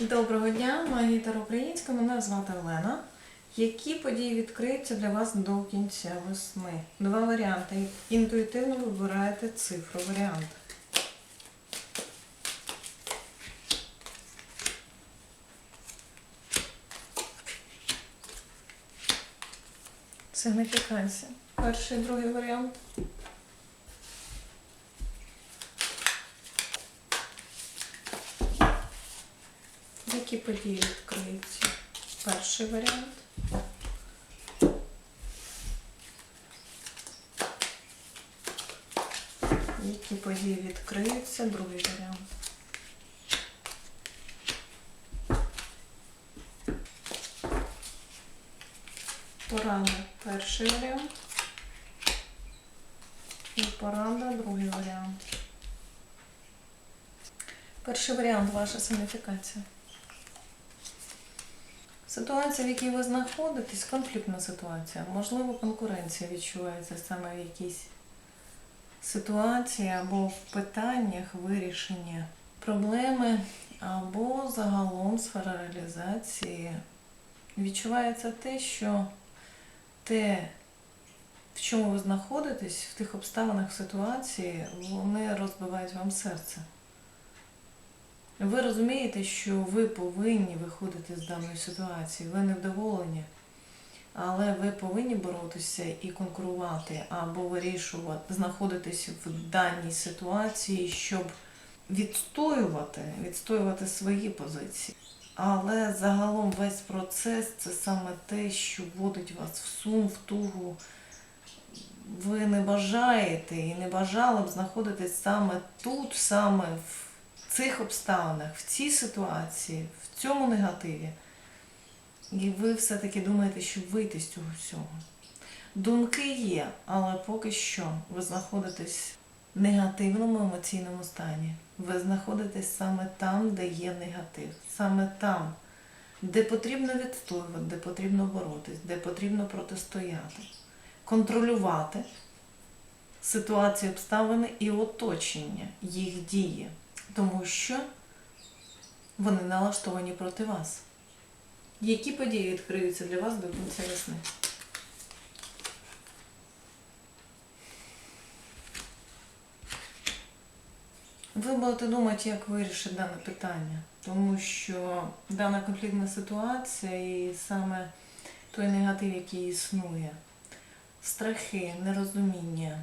Доброго дня, магія Таро Українська. Мене звати Олена. Які події відкриються для вас до кінця весни? Два варіанти. Інтуїтивно вибираєте цифру варіант. Сигніфікація. Перший, другий варіант. Які події відкриються? Перший варіант. Які події відкриються? Другий варіант. Порада. Перший варіант. І порада, другий варіант. Перший варіант ваша сигніфікація. Ситуація, в якій ви знаходитесь, конфліктна ситуація. Можливо, конкуренція відчувається саме в якійсь ситуації або в питаннях вирішення проблеми, або загалом сфера реалізації. Відчувається те, що те, в чому ви знаходитесь, в тих обставинах ситуації, вони розбивають вам серце. Ви розумієте, що ви повинні виходити з даної ситуації, ви невдоволені, але ви повинні боротися і конкурувати або вирішувати, знаходитись в даній ситуації, щоб відстоювати, відстоювати свої позиції. Але загалом весь процес це саме те, що вводить вас в сум, в тугу. Ви не бажаєте і не бажали б знаходитись саме тут, саме в цих обставинах, в цій ситуації, в цьому негативі. І ви все-таки думаєте, щоб вийти з цього всього. Думки є, але поки що ви знаходитесь в негативному емоційному стані. Ви знаходитесь саме там, де є негатив, саме там, де потрібно відстоювати, де потрібно боротись, де потрібно протистояти, контролювати ситуацію, обставини і оточення, їх дії, тому що вони налаштовані проти вас. Які події відкриються для вас до кінця весни? Ви будете думати, як вирішити дане питання, тому що дана конфліктна ситуація і саме той негатив, який існує, страхи, нерозуміння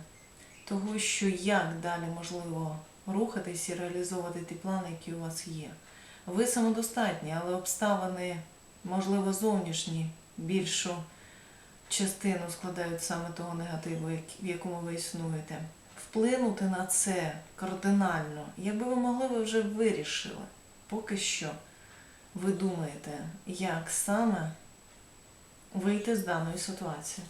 того, що як далі можливо рухатись і реалізовувати ті плани, які у вас є. Ви самодостатні, але обставини, можливо, зовнішні, більшу частину складають саме того негативу, в якому ви існуєте. Вплинути на це кардинально, якби ви могли, ви вже вирішили. Поки що ви думаєте, як саме вийти з даної ситуації.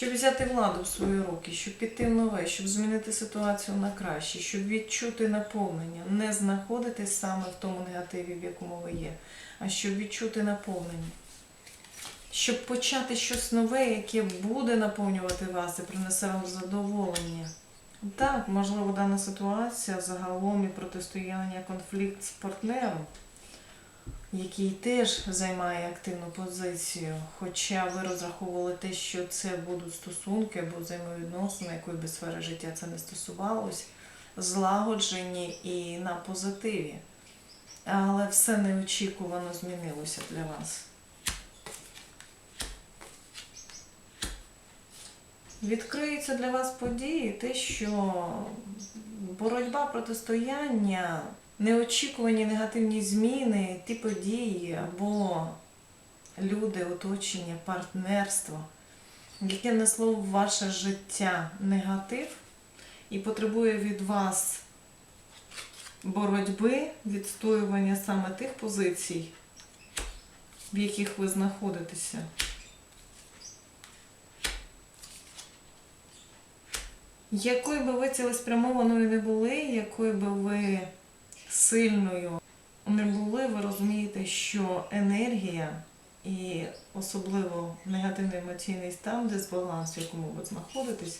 Щоб взяти владу в свої руки, щоб піти в нове, щоб змінити ситуацію на краще, щоб відчути наповнення, не знаходитись саме в тому негативі, в якому ви є, а щоб відчути наповнення. Щоб почати щось нове, яке буде наповнювати вас і принесе вам задоволення. Так, можливо, дана ситуація загалом і протистояння конфлікт з партнером, який теж займає активну позицію. Хоча ви розраховували те, що це будуть стосунки або взаємовідносини, якої би сфери життя це не стосувалось, злагоджені і на позитиві. Але все неочікувано змінилося для вас. Відкриються для вас події, те, що боротьба, протистояння, неочікувані негативні зміни, ті події або люди, оточення, партнерство, яке несло в ваше життя негатив і потребує від вас боротьби, відстоювання саме тих позицій, в яких ви знаходитеся. Якою би ви цілеспрямованою не були, якою би ви сильною не були, ви розумієте, що енергія і особливо негативний емоційний стан, дисбаланс, в якому ви знаходитесь,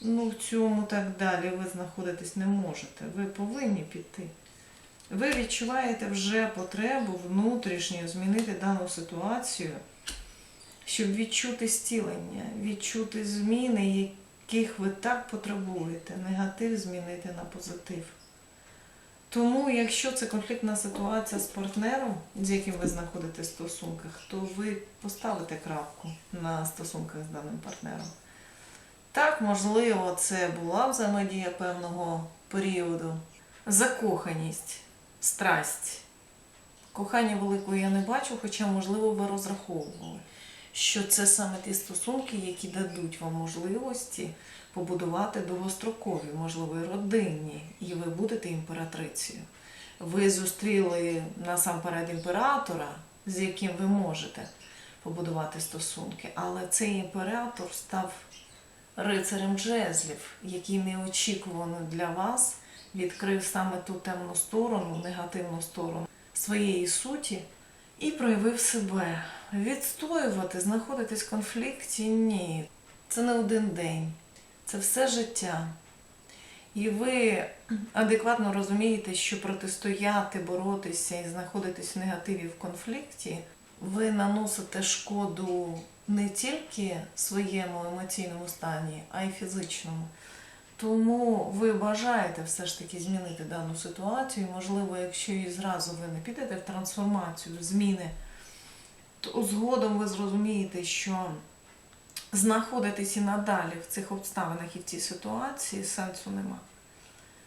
ну в цьому так далі ви знаходитись не можете. Ви повинні піти. Ви відчуваєте вже потребу внутрішньо змінити дану ситуацію, щоб відчути стілення, відчути зміни, яких ви так потребуєте, негатив змінити на позитив. Тому, якщо це конфліктна ситуація з партнером, з яким ви знаходитесь в стосунках, то ви поставите крапку на стосунках з даним партнером. Так, можливо, це була взаємодія певного періоду. Закоханість, страсть. Кохання великого я не бачу, хоча, можливо, ви розраховували, що це саме ті стосунки, які дадуть вам можливості побудувати довгострокові, можливо, родинні, і ви будете імператрицею. Ви зустріли насамперед імператора, з яким ви можете побудувати стосунки, але цей імператор став рицарем джезлів, який неочікувано для вас відкрив саме ту темну сторону, негативну сторону своєї суті і проявив себе. Відстоювати, знаходитись в конфлікті ні. Це не один день, це все життя. І ви адекватно розумієте, що протистояти, боротися і знаходитись в негативі в конфлікті, ви наносите шкоду не тільки своєму емоційному стані, а й фізичному. Тому ви бажаєте все ж таки змінити дану ситуацію. Можливо, якщо і зразу ви не підете в трансформацію, в зміни, то згодом ви зрозумієте, що знаходитись і надалі в цих обставинах і в цій ситуації сенсу нема.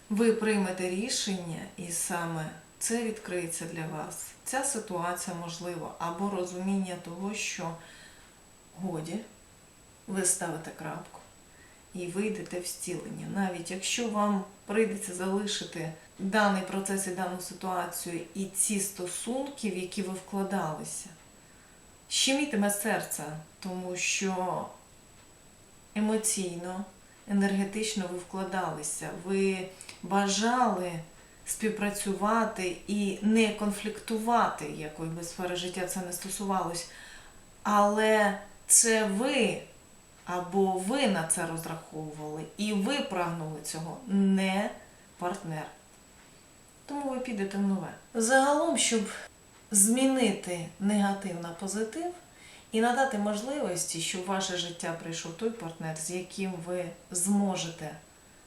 Ви приймете рішення, і саме це відкриється для вас. Ця ситуація можлива, або розуміння того, що годі, ви ставите крапку і вийдете в стілення. Навіть якщо вам прийдеться залишити даний процес і дану ситуацію і ці стосунки, в які ви вкладалися, щемітиме серце, тому що емоційно, енергетично ви вкладалися, ви бажали співпрацювати і не конфліктувати, якої би сфери життя це не стосувалось. Але це ви або ви на це розраховували, і ви прагнули цього, не партнер. Тому ви підете в нове. Загалом, щоб змінити негатив на позитив і надати можливості, щоб в ваше життя прийшов той партнер, з яким ви зможете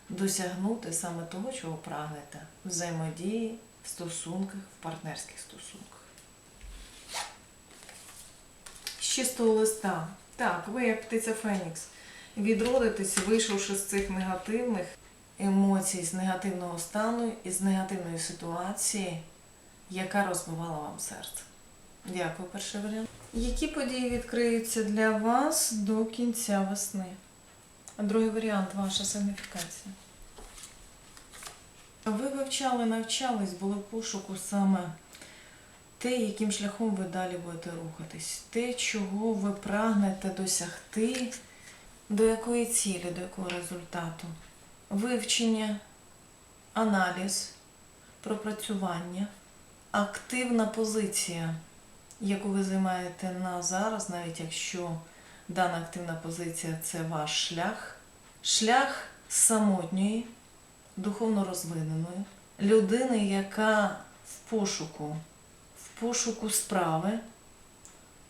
досягнути саме того, чого прагнете в взаємодії, в стосунках, в партнерських стосунках. З чистого листа. Так, ви як птиця Фенікс. Відродитесь, вийшовши з цих негативних емоцій, з негативного стану і з негативної ситуації, яка розбивала вам серце. Дякую, перший варіант. Які події відкриються для вас до кінця весни? Другий варіант ваша сигніфікація. Ви вивчали, навчались, були в пошуку саме те, яким шляхом ви далі будете рухатись, те, чого ви прагнете досягти, до якої цілі, до якого результату. Вивчення, аналіз, пропрацювання, активна позиція, яку ви займаєте на зараз, навіть якщо дана активна позиція це ваш шлях, шлях самотньої, духовно розвиненої, людини, яка в пошуку в пошуку справи,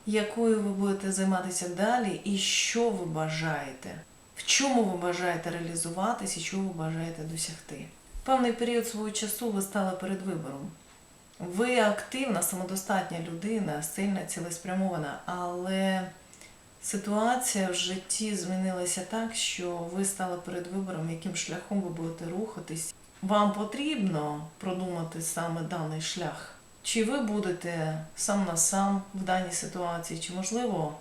якою ви будете займатися далі, і що ви бажаєте, в чому ви бажаєте реалізуватись і чого ви бажаєте досягти. Певний період свого часу ви стали перед вибором. Ви активна, самодостатня людина, сильна, цілеспрямована, але ситуація в житті змінилася так, що ви стали перед вибором, яким шляхом ви будете рухатись. Вам потрібно продумати саме даний шлях. Чи ви будете сам на сам в даній ситуації, чи, можливо,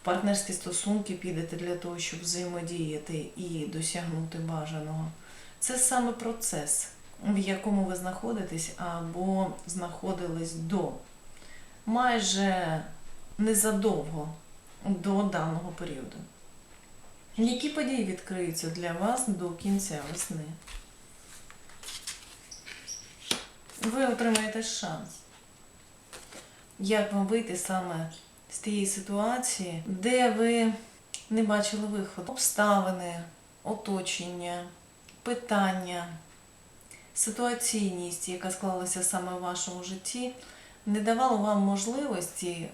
в партнерські стосунки підете для того, щоб взаємодіяти і досягнути бажаного? Це саме процес, в якому ви знаходитесь або знаходились до. Майже незадовго до даного періоду. Які події відкриються для вас до кінця весни? Ви отримаєте шанс. як вам вийти саме з тієї ситуації, де ви не бачили виходу. Обставини, оточення, питання, ситуаційність, яка склалася саме в вашому житті, не давало вам можливості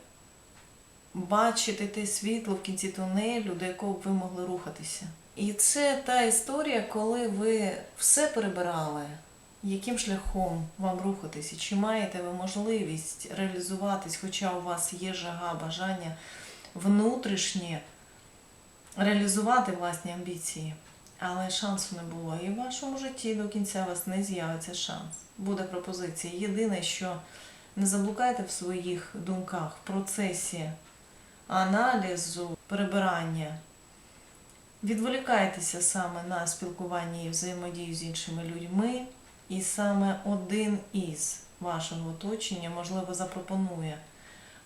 бачити те світло в кінці тунелю, до якого б ви могли рухатися. І це та історія, коли ви все перебирали, яким шляхом вам рухатися, чи маєте ви можливість реалізуватись, хоча у вас є жага, бажання внутрішнє реалізувати власні амбіції. Але шансу не було. І в вашому житті до кінця вас не з'явиться шанс. Буде пропозиція. Єдине, що не заблукайте в своїх думках в процесі аналізу, перебирання. Відволікайтеся саме на спілкування і взаємодію з іншими людьми, і саме один із вашого оточення, можливо, запропонує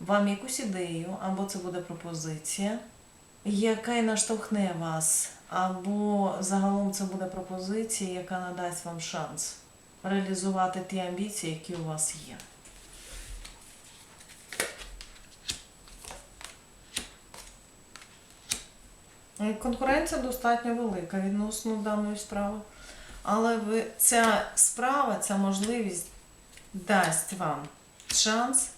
вам якусь ідею, або це буде пропозиція, яка й наштовхне вас, або загалом це буде пропозиція, яка надасть вам шанс реалізувати ті амбіції, які у вас є. Конкуренція достатньо велика відносно даної справи. Але ви, ця справа, ця можливість дасть вам шанс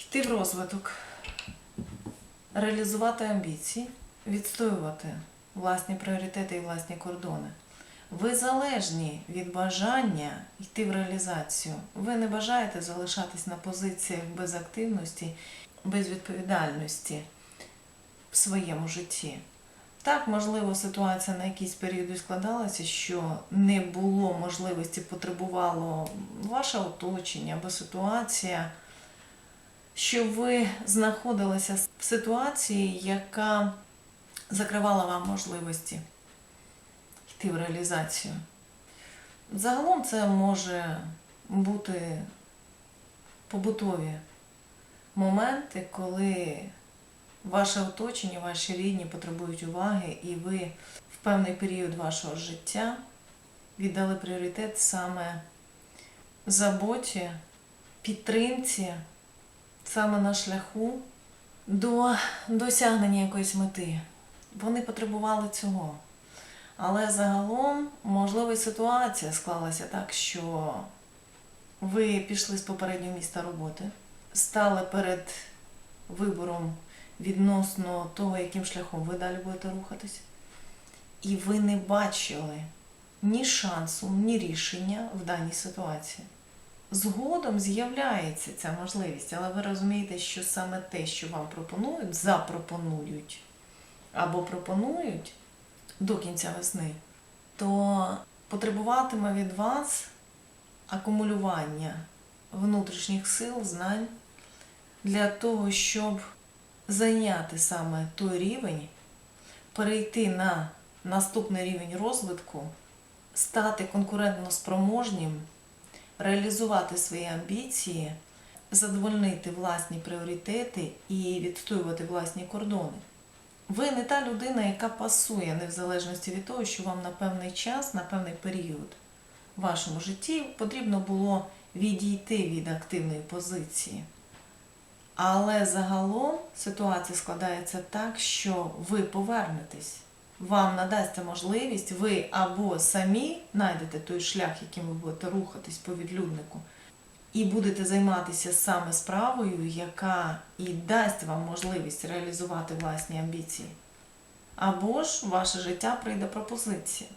йти в розвиток, реалізувати амбіції, відстоювати власні пріоритети і власні кордони. Ви залежні від бажання йти в реалізацію. Ви не бажаєте залишатись на позиціях без активності, без відповідальності в своєму житті. Так, можливо, ситуація на якийсь період складалася, що не було можливості, потребувало ваше оточення або ситуація, що ви знаходилися в ситуації, яка закривала вам можливості йти в реалізацію. Загалом це може бути побутові моменти, коли ваше оточення, ваші рідні потребують уваги, і ви в певний період вашого життя віддали пріоритет саме заботі, підтримці, саме на шляху до досягнення якоїсь мети. Вони потребували цього. Але загалом, можливо, ситуація склалася так, що ви пішли з попереднього міста роботи, стали перед вибором відносно того, яким шляхом ви далі будете рухатись. І ви не бачили ні шансу, ні рішення в даній ситуації. Згодом з'являється ця можливість, але ви розумієте, що саме те, що вам пропонують, запропонують або пропонують до кінця весни, то потребуватиме від вас акумулювання внутрішніх сил, знань для того, щоб зайняти саме той рівень, перейти на наступний рівень розвитку, стати конкурентно спроможнім, реалізувати свої амбіції, задовольнити власні пріоритети і відстоювати власні кордони. Ви не та людина, яка пасує, не в залежності від того, що вам на певний час, на певний період в вашому житті потрібно було відійти від активної позиції. Але загалом ситуація складається так, що ви повернетесь. Вам надасться можливість, ви або самі знайдете той шлях, яким ви будете рухатись по відлюднику, і будете займатися саме справою, яка і дасть вам можливість реалізувати власні амбіції. Або ж ваше життя прийде пропозиція.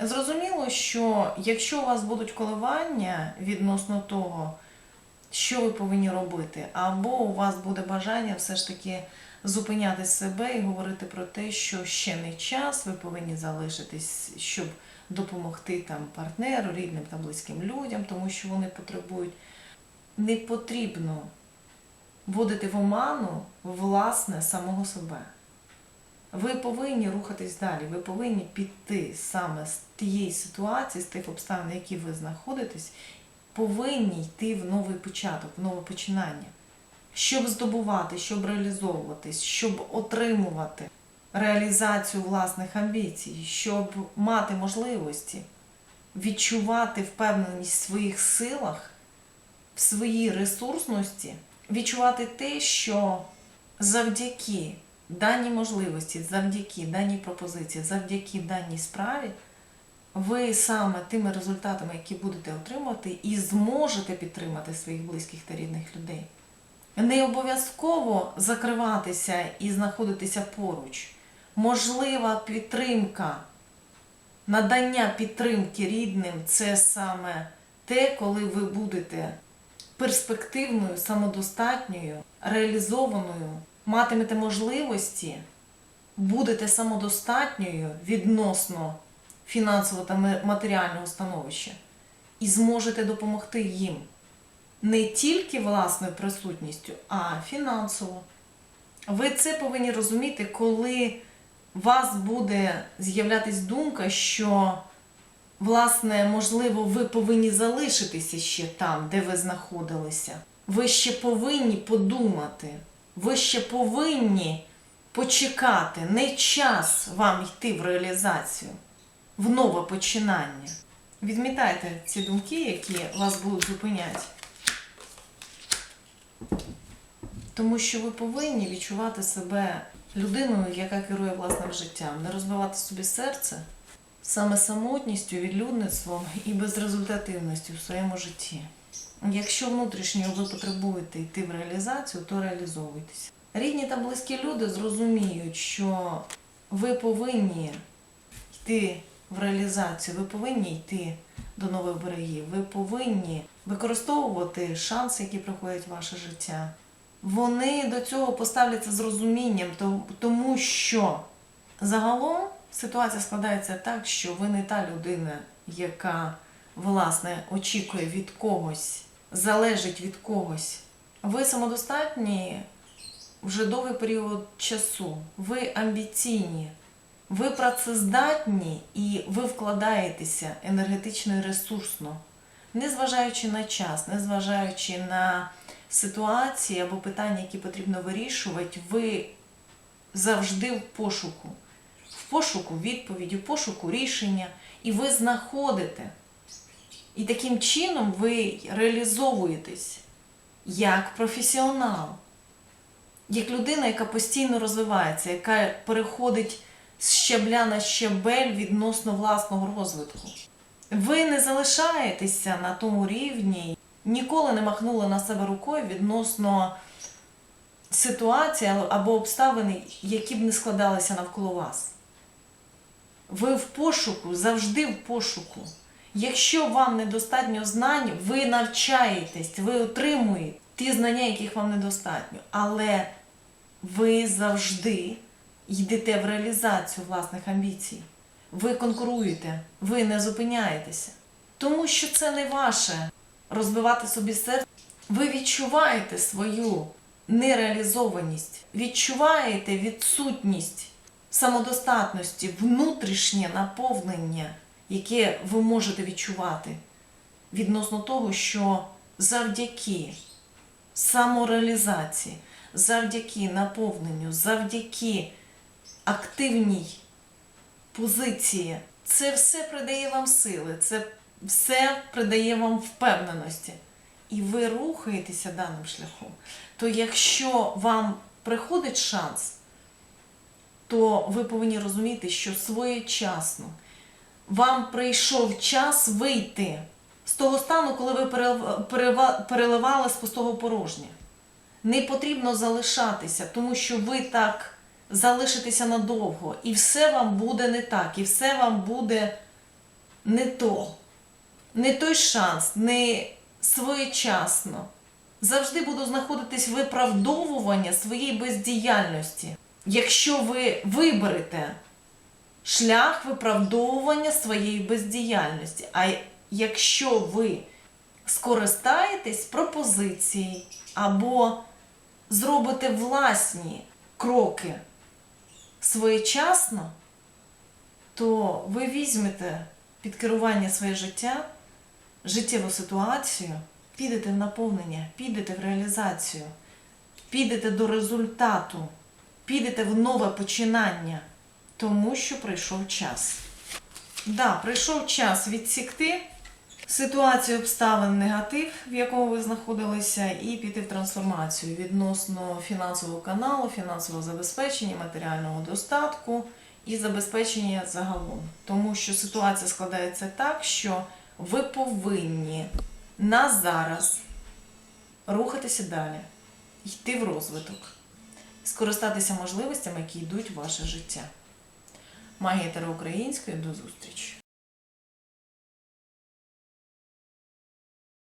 Зрозуміло, що якщо у вас будуть коливання відносно того, що ви повинні робити, або у вас буде бажання все ж таки зупиняти себе і говорити про те, що ще не час, ви повинні залишитись, щоб допомогти там партнеру, рідним та близьким людям, тому що вони потребують. Не потрібно вводити в оману власне самого себе. Ви повинні рухатись далі, ви повинні піти саме з тієї ситуації, з тих обставин, які ви знаходитесь, повинні йти в новий початок, в нове починання, щоб здобувати, щоб реалізовуватись, щоб отримувати реалізацію власних амбіцій, щоб мати можливості відчувати впевненість в своїх силах, в своїй ресурсності, відчувати те, що завдяки даній можливості, завдяки даній пропозиції, завдяки даній справі, ви саме тими результатами, які будете отримувати, і зможете підтримати своїх близьких та рідних людей. Не обов'язково закриватися і знаходитися поруч. Можлива підтримка, надання підтримки рідним це саме те, коли ви будете перспективною, самодостатньою, реалізованою, матимете можливості, будете самодостатньою відносно фінансового та матеріального становища і зможете допомогти їм не тільки власною присутністю, а фінансово. Ви це повинні розуміти, коли у вас буде з'являтись думка, що, власне, можливо, ви повинні залишитися ще там, де ви знаходилися. Ви ще повинні подумати, ви ще повинні почекати. Не час вам йти в реалізацію, в нове починання. Відмітайте ці думки, які вас будуть зупиняти. Тому що ви повинні відчувати себе людиною, яка керує власним життям, не розбивати собі серце саме самотністю, відлюдництвом і безрезультативністю в своєму житті. Якщо внутрішньо ви потребуєте йти в реалізацію, то реалізовуйтесь. Рідні та близькі люди зрозуміють, що ви повинні йти в реалізацію, ви повинні йти до нових берегів, ви повинні використовувати шанси, які приходять в ваше життя. Вони до цього поставляться з розумінням, тому що загалом ситуація складається так, що ви не та людина, яка власне очікує від когось, залежить від когось. Ви самодостатні вже довгий період часу. Ви амбіційні, ви працездатні і ви вкладаєтеся енергетично і ресурсно, незважаючи на час, незважаючи на ситуації або питання, які потрібно вирішувати, ви завжди в пошуку, в пошуку відповіді, в пошуку рішення, і ви знаходите. І таким чином ви реалізовуєтесь як професіонал, як людина, яка постійно розвивається, яка переходить з щабля на щабель відносно власного розвитку. Ви не залишаєтеся на тому рівні, ніколи не махнули на себе рукою відносно ситуації або обставин, які б не складалися навколо вас. Ви в пошуку, завжди в пошуку. Якщо вам недостатньо знань, ви навчаєтесь, ви отримуєте ті знання, яких вам недостатньо. Але ви завжди йдете в реалізацію власних амбіцій. Ви конкуруєте, ви не зупиняєтеся. Тому що це не ваше розбивати собі серце. Ви відчуваєте свою нереалізованість, відчуваєте відсутність самодостатності, внутрішнє наповнення, яке ви можете відчувати відносно того, що завдяки самореалізації, завдяки наповненню, завдяки активній позиції, це все придає вам сили, це все придає вам впевненості. І ви рухаєтеся даним шляхом. То якщо вам приходить шанс, то ви повинні розуміти, що своєчасно вам прийшов час вийти з того стану, коли ви переливали з пустого порожня. Не потрібно залишатися, тому що ви так залишитеся надовго, і все вам буде не так, і все вам буде не то, не той шанс, не своєчасно. Завжди буду знаходитись виправдовування своєї бездіяльності. Якщо ви виберете шлях виправдовування своєї бездіяльності, а якщо ви скористаєтесь пропозицією або зробите власні кроки своєчасно, то ви візьмете під керування своє життя, життєву ситуацію, підете в наповнення, підете в реалізацію, підете до результату, підете в нове починання, тому що прийшов час. Да, прийшов час відсікти ситуацію обставин негатив, в якому ви знаходилися, і піти в трансформацію відносно фінансового каналу, фінансового забезпечення, матеріального достатку і забезпечення загалом. Тому що ситуація складається так, що ви повинні на зараз рухатися далі, йти в розвиток, скористатися можливостями, які йдуть в ваше життя. Магія Таро української до зустрічі!